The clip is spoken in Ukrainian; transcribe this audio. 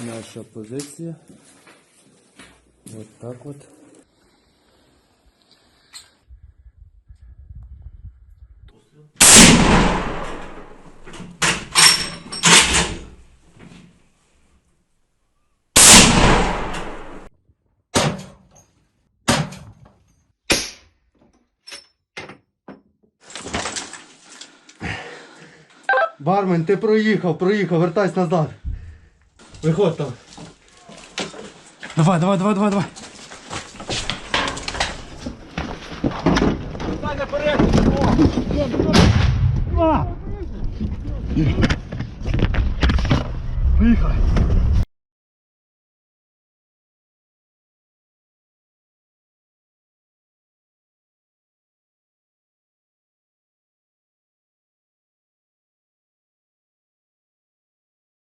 наша позиція. Вот так вот. Бармен, ти проїхав, проїхав, вертайся назад. Виходь там. Давай, давай, давай, давай, давай. Поїхали.